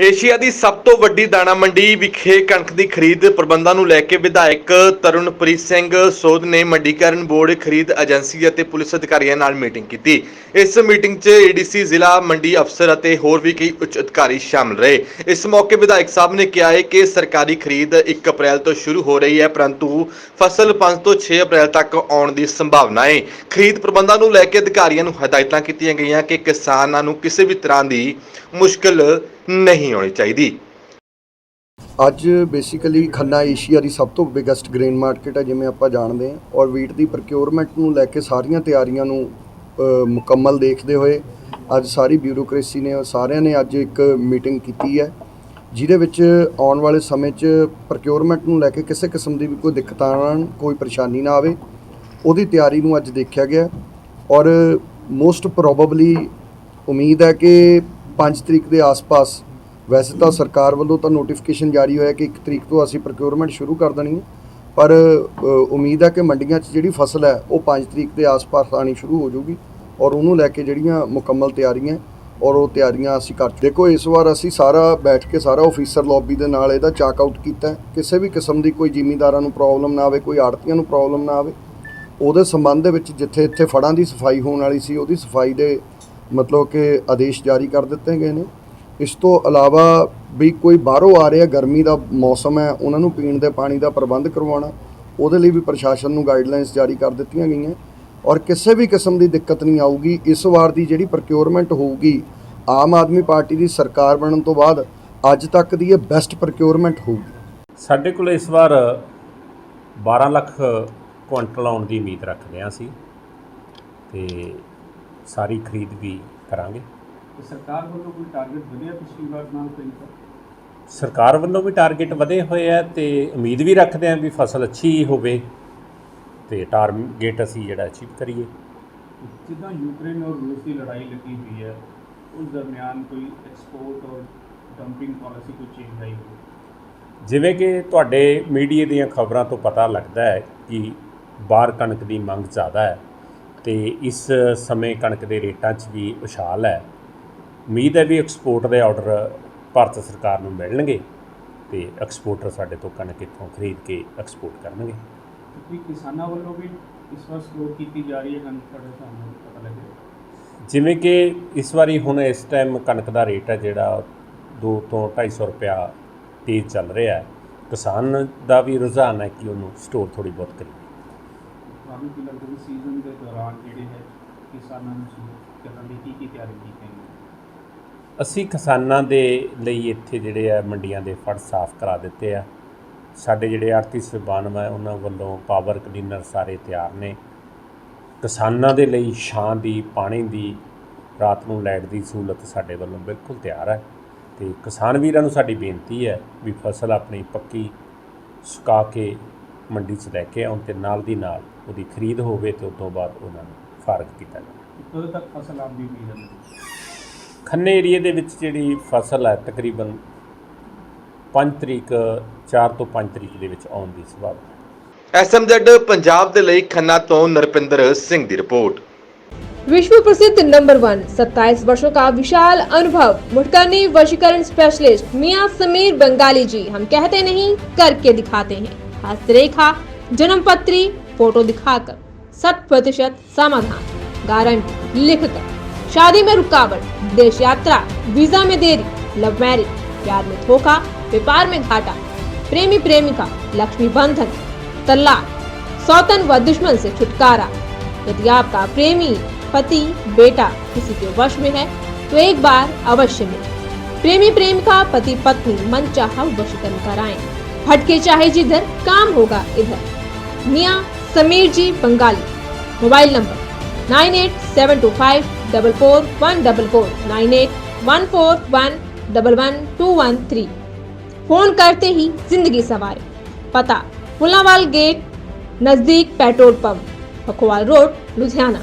Asia ਦੀ ਸਭ ਤੋਂ ਵੱਡੀ ਦਾਣਾ ਮੰਡੀ ਵਿਖੇ ਕਣਕ ਦੀ ਖਰੀਦ ਪ੍ਰਬੰਧਾਂ ਨੂੰ ਲੈ ਕੇ ਵਿਧਾਇਕ ਤਰੁਣਪ੍ਰੀਤ ਸਿੰਘ ਸੋਧ ਨੇ ਮੰਡੀਕਰਨ ਬੋਰਡ ਖਰੀਦ ਏਜੰਸੀ ਅਤੇ ਪੁਲਿਸ ਅਧਿਕਾਰੀਆਂ ਨਾਲ ਮੀਟਿੰਗ ਕੀਤੀ। ਇਸ ਮੀਟਿੰਗ 'ਚ ਏਡੀਸੀ ਜ਼ਿਲ੍ਹਾ ਮੰਡੀ ਅਫਸਰ ਅਤੇ ਹੋਰ ਵੀ ਕਈ ਉੱਚ ਅਧਿਕਾਰੀ ਸ਼ਾਮਲ ਰਹੇ। ਇਸ ਮੌਕੇ ਵਿਧਾਇਕ ਸਾਹਿਬ ਨੇ ਕਿਹਾ ਹੈ ਕਿ ਸਰਕਾਰੀ ਖਰੀਦ 1 ਅਪ੍ਰੈਲ ਤੋਂ ਸ਼ੁਰੂ ਹੋ ਰਹੀ ਹੈ, ਪਰੰਤੂ ਫਸਲ 5 ਤੋਂ 6 ਅਪ੍ਰੈਲ ਤੱਕ ਆਉਣ ਦੀ ਸੰਭਾਵਨਾ ਹੈ। ਖਰੀਦ ਪ੍ਰਬੰਧਾਂ ਨੂੰ ਲੈ ਕੇ ਅਧਿਕਾਰੀਆਂ ਨੂੰ ਹਦਾਇਤਾਂ ਕੀਤੀਆਂ ਗਈਆਂ ਕਿ ਕਿਸਾਨਾਂ ਨੂੰ ਕਿਸੇ ਵੀ ਤਰ੍ਹਾਂ ਦੀ ਮੁਸ਼ਕਲ ਨਹੀਂ ਹੋਣੀ ਚਾਹੀਦੀ। ਅੱਜ ਬੇਸਿਕਲੀ ਖੰਨਾ ਏਸ਼ੀਆ ਦੀ ਸਭ ਤੋਂ ਬਿਗੇਸਟ ਗ੍ਰੇਨ ਮਾਰਕੀਟ ਹੈ ਜਿਵੇਂ ਆਪਾਂ ਜਾਣਦੇ ਹਾਂ ਔਰ ਵੀਟ ਦੀ ਪ੍ਰੋਕਿਉਰਮੈਂਟ ਨੂੰ ਲੈ ਕੇ ਸਾਰੀਆਂ ਤਿਆਰੀਆਂ ਨੂੰ ਮੁਕੰਮਲ ਦੇਖਦੇ ਹੋਏ ਅੱਜ ਸਾਰੀ ਬਿਊਰੋਕ੍ਰੇਸੀ ਨੇ ਸਾਰਿਆਂ ਨੇ ਅੱਜ ਇੱਕ ਮੀਟਿੰਗ ਕੀਤੀ ਹੈ, ਜਿਹਦੇ ਵਿੱਚ ਆਉਣ ਵਾਲੇ ਸਮੇਂ 'ਚ ਪ੍ਰੋਕਿਉਰਮੈਂਟ ਨੂੰ ਲੈ ਕੇ ਕਿਸੇ ਕਿਸਮ ਦੀ ਵੀ ਕੋਈ ਦਿੱਕਤ ਆਉਣ, ਕੋਈ ਪਰੇਸ਼ਾਨੀ ਨਾ ਆਵੇ, ਉਹਦੀ ਤਿਆਰੀ ਨੂੰ ਅੱਜ ਦੇਖਿਆ ਗਿਆ ਔਰ ਮੋਸਟ ਪ੍ਰੋਬਬਲੀ ਉਮੀਦ ਹੈ ਕਿ 5 ਤਰੀਕ ਦੇ ਆਸ-ਪਾਸ, ਵੈਸੇ ਤਾਂ ਸਰਕਾਰ ਵੱਲੋਂ ਤਾਂ ਨੋਟੀਫਿਕੇਸ਼ਨ ਜਾਰੀ ਹੋਇਆ ਕਿ 1 ਤਰੀਕ ਤੋਂ ਅਸੀਂ ਪ੍ਰੋਕਿਉਰਮੈਂਟ ਸ਼ੁਰੂ ਕਰ ਦੇਣੀ ਹੈ। ਪਰ ਉਮੀਦ ਹੈ ਕਿ ਮੰਡੀਆਂ 'ਚ ਜਿਹੜੀ ਫਸਲ ਹੈ, ਉਹ 5 ਤਰੀਕ ਦੇ ਆਸ-ਪਾਸ ਆਣੀ ਸ਼ੁਰੂ ਹੋ ਜਾਊਗੀ ਔਰ ਉਹਨੂੰ ਲੈ ਕੇ ਜਿਹੜੀਆਂ ਮੁਕੰਮਲ ਤਿਆਰੀਆਂ ਔਰ ਉਹ ਤਿਆਰੀਆਂ ਅਸੀਂ ਕਰ ਦੇਖੋ, ਇਸ ਵਾਰ ਅਸੀਂ ਸਾਰਾ ਬੈਠ ਕੇ ਸਾਰਾ ਆਫੀਸਰ ਲੌਬੀ ਦੇ ਨਾਲ ਇਹਦਾ ਚਾਕ ਆਊਟ ਕੀਤਾ ਕਿਸੇ ਵੀ ਕਿਸਮ ਦੀ ਕੋਈ ਜ਼ਿਮੀਂਦਾਰਾਂ ਨੂੰ ਪ੍ਰੋਬਲਮ ਨਾ ਆਵੇ, ਕੋਈ ਆੜਤੀਆਂ ਨੂੰ ਪ੍ਰੋਬਲਮ ਨਾ ਆਵੇ। ਉਹਦੇ ਸੰਬੰਧ ਦੇ ਵਿੱਚ ਜਿੱਥੇ ਇੱਥੇ ਫੜਾਂ ਦੀ ਸਫ਼ਾਈ ਹੋਣ ਵਾਲੀ ਸੀ, ਉਹਦੀ ਸਫ਼ਾਈ ਦੇ ਮਤਲਬ ਕਿ ਆਦੇਸ਼ ਜਾਰੀ ਕਰ ਦਿੱਤੇ ਗਏ ਨੇ। ਇਸ ਤੋਂ ਇਲਾਵਾ ਵੀ ਕੋਈ ਬਾਹਰੋਂ ਆ ਰਿਹਾ, ਗਰਮੀ ਦਾ ਮੌਸਮ ਹੈ, ਉਹਨਾਂ ਨੂੰ ਪੀਣ ਦੇ ਪਾਣੀ ਦਾ ਪ੍ਰਬੰਧ ਕਰਵਾਉਣਾ, ਉਹਦੇ ਲਈ ਵੀ ਪ੍ਰਸ਼ਾਸਨ ਨੂੰ ਗਾਈਡਲਾਈਨਸ ਜਾਰੀ ਕਰ ਦਿੱਤੀਆਂ ਗਈਆਂ। ਔਰ ਕਿਸੇ ਵੀ ਕਿਸਮ ਦੀ ਦਿੱਕਤ ਨਹੀਂ ਆਊਗੀ। ਇਸ ਵਾਰ ਦੀ ਜਿਹੜੀ ਪ੍ਰੋਕਿਉਰਮੈਂਟ ਹੋਊਗੀ, ਆਮ ਆਦਮੀ ਪਾਰਟੀ ਦੀ ਸਰਕਾਰ ਬਣਨ ਤੋਂ ਬਾਅਦ, ਅੱਜ ਤੱਕ ਦੀ ਇਹ ਬੈਸਟ ਪ੍ਰੋਕਿਉਰਮੈਂਟ ਹੋਊਗੀ। ਸਾਡੇ ਕੋਲ ਇਸ ਵਾਰ 12 ਲੱਖ ਕੁਇੰਟਲ ਆਉਣ ਦੀ ਉਮੀਦ ਰੱਖਦੇ ਹਾਂ ਅਸੀਂ। ਤੇ ਸਾਰੀ ਖਰੀਦ ਵੀ ਕਰਾਂਗੇ। ਤੇ ਸਰਕਾਰ ਵੱਲੋਂ ਕੋਈ ਟਾਰਗੇਟ ਵਧਿਆ ਪਿਛਲੀ ਵਾਰ ਨਾਲ ਕਈ ਸਰਕਾਰ ਵੱਲੋਂ ਵੀ ਟਾਰਗੇਟ ਵਧੇ ਹੋਏ ਆ ਤੇ ਉਮੀਦ ਵੀ ਰੱਖਦੇ ਹਾਂ ਵੀ ਫਸਲ ਅੱਛੀ ਹੋਵੇ ਤੇ ਟਾਰਗੇਟ ਅਸੀਂ ਜਿਹੜਾ ਅਚੀਵ ਕਰੀਏ। ਜਿੱਦਾਂ ਯੂਕਰੇਨ ਔਰ ਰੂਸ ਦੀ ਲੜਾਈ ਲੱਗੀ ਹੋਈ ਹੈ ਉਸ ਦਰਮਿਆਨ ਕੋਈ ਐਕਸਪੋਰਟ ਔਰ ਡੰਪਿੰਗ ਪਾਲਿਸੀ ਕੋਈ ਚੇਂਜ ਆਈ ਹੋਵੇ? ਜਿਵੇਂ ਕਿ ਤੁਹਾਡੇ ਮੀਡੀਆ ਦੀਆਂ ਖਬਰਾਂ ਤੋਂ ਪਤਾ ਲੱਗਦਾ ਹੈ ਕਿ ਬਾਹਰ ਕਣਕ ਦੀ ਮੰਗ ਜ਼ਿਆਦਾ ਹੈ। ਤੇ ਇਸ ਸਮੇਂ ਕਣਕ ਦੇ ਰੇਟਾਂ 'ਚ ਵੀ ਉਛਾਲ ਹੈ। ਉਮੀਦ ਹੈ ਵੀ ਐਕਸਪੋਰਟ ਦੇ ਆਰਡਰ ਭਾਰਤ ਸਰਕਾਰ ਨੂੰ ਮਿਲਣਗੇ ਤੇ ਐਕਸਪੋਰਟਰ ਸਾਡੇ ਤੋਂ ਕਣਕ ਇੱਥੋਂ ਖਰੀਦ ਕੇ ਐਕਸਪੋਰਟ ਕਰਨਗੇ। ਕਿਸਾਨਾਂ ਵੱਲੋਂ ਵੀ ਇਸ ਵਾਰ ਸਟੋਰ ਕੀਤੀ ਜਾ ਰਹੀ ਹੈ ਕਣਕ ਤੁਹਾਡੇ ਸਾਹਮਣੇ ਪਤਾ ਜਿਵੇਂ ਕਿ ਇਸ ਵਾਰੀ ਹੁਣ ਇਸ ਟਾਈਮ ਕਣਕ ਦਾ ਰੇਟ ਹੈ ਜਿਹੜਾ 2 ਤੋਂ 250 ਰੁਪਿਆ ਤੇਜ਼ ਚੱਲ ਰਿਹਾ ਹੈ। ਕਿਸਾਨ ਦਾ ਵੀ ਰੁਝਾਨ ਹੈ ਕਿ ਉਹਨੂੰ ਸਟੋਰ ਥੋੜੀ ਬਹੁਤ ਕਰੀਏ। ਤੁਹਾਨੂੰ ਕੀ ਲੱਗਦਾ ਕਿ ਸੀਜ਼ਨ ਦੇ ਦੌਰਾਨ ਜਿਹੜੇ ਹੈ ਕਿਸਾਨਾਂ ਨੂੰ ਸਹੂਲਤ ਕਰਨ ਲਈ ਕੀ ਕੀ ਤਿਆਰੀ ਕੀਤੀ ਹੈ? ਅਸੀਂ ਕਿਸਾਨਾਂ ਦੇ ਲਈ ਇੱਥੇ ਜਿਹੜੇ ਆ ਮੰਡੀਆਂ ਦੇ ਫੜ ਸਾਫ਼ ਕਰਾ ਦਿੱਤੇ ਆ। ਸਾਡੇ ਜਿਹੜੇ ਆਰਥਿਕ ਸਹਿਬਾਨ ਹੈ ਉਹਨਾਂ ਵੱਲੋਂ ਪਾਵਰ ਕਲੀਨਰ ਸਾਰੇ ਤਿਆਰ ਨੇ। ਕਿਸਾਨਾਂ ਦੇ ਲਈ ਛਾਂ ਦੀ, ਪਾਣੀ ਦੀ, ਰਾਤ ਨੂੰ ਲਾਈਟ ਦੀ ਸਹੂਲਤ ਸਾਡੇ ਵੱਲੋਂ ਬਿਲਕੁਲ ਤਿਆਰ ਹੈ। ਤੇ ਕਿਸਾਨ ਵੀਰਾਂ ਨੂੰ ਸਾਡੀ ਬੇਨਤੀ ਹੈ ਵੀ ਫਸਲ ਆਪਣੀ ਪੱਕੀ ਸੁਕਾ ਕੇ ਮੰਡੀ 'ਚ ਲੈ ਕੇ ਆਉਣ ਤੇ ਨਾਲ ਦੀ ਨਾਲ ਉਹਦੀ ਖਰੀਦ ਹੋਵੇ ਤੇ ਉਸ ਤੋਂ ਬਾਅਦ ਉਹਨਾਂ ਨੂੰ ਫਾਰਗ ਕੀਤਾ ਜਾਵੇ ਕਦੋਂ ਤੱਕ ਫਸਲ ਆਉਣ ਦੀ ਉਮੀਦ ਹੈ ਖੰਨੇ ਏਰੀਏ ਦੇ ਵਿੱਚ ਜਿਹੜੀ ਫਸਲ ਹੈ ਤਕਰੀਬਨ 5 ਤਰੀਕ 4 ਤੋਂ 5 ਤਰੀਕ ਦੇ ਵਿੱਚ ਆਉਣ ਦੀ ਸੰਭਾਵਨਾ ਹੈ ਐਸਐਮਜ਼ੈਡ ਪੰਜਾਬ ਦੇ ਲਈ ਖੰਨਾ ਤੋਂ ਨਰਪਿੰਦਰ ਸਿੰਘ ਦੀ ਰਿਪੋਰਟ विश्व प्रसिद्ध नंबर वन 27 वर्षों का विशाल अनुभव मुठकरनी वशीकरण स्पेशलिस्ट मियां समीर बंगाली जी हम कहते नहीं करके दिखाते हैं हस्तरेखा जन्म पत्री फ़ोटो दिखाकर, शत प्रतिशत समाधान, गारंटी लिखकर शादी में रुकावट, देश यात्रा, वीज़ा में देरी लव मैरिज प्यार में धोखा, व्यापार में घाटा, प्रेमी प्रेमिका, लक्ष्मी बंधन तलाक सौतन व दुश्मन से छुटकारा। यदि आपका प्रेमी, पति, बेटा किसी के वश में है तो एक बार अवश्य मिले। प्रेमी प्रेमिका, पति पत्नी मन चाह वशीकरण कराएँ। भटके चाहे जिधर, काम होगा इधर। मियाँ Sameer ji Bengali. Mobile number nine eight seven two five double four one double four, nine eight one four one double one two one three. Phone करते ही ज़िंदगी सवारे। पता, पुलावाल गेट, नज़दीक petrol pump, Pakhowal road, Ludhiana.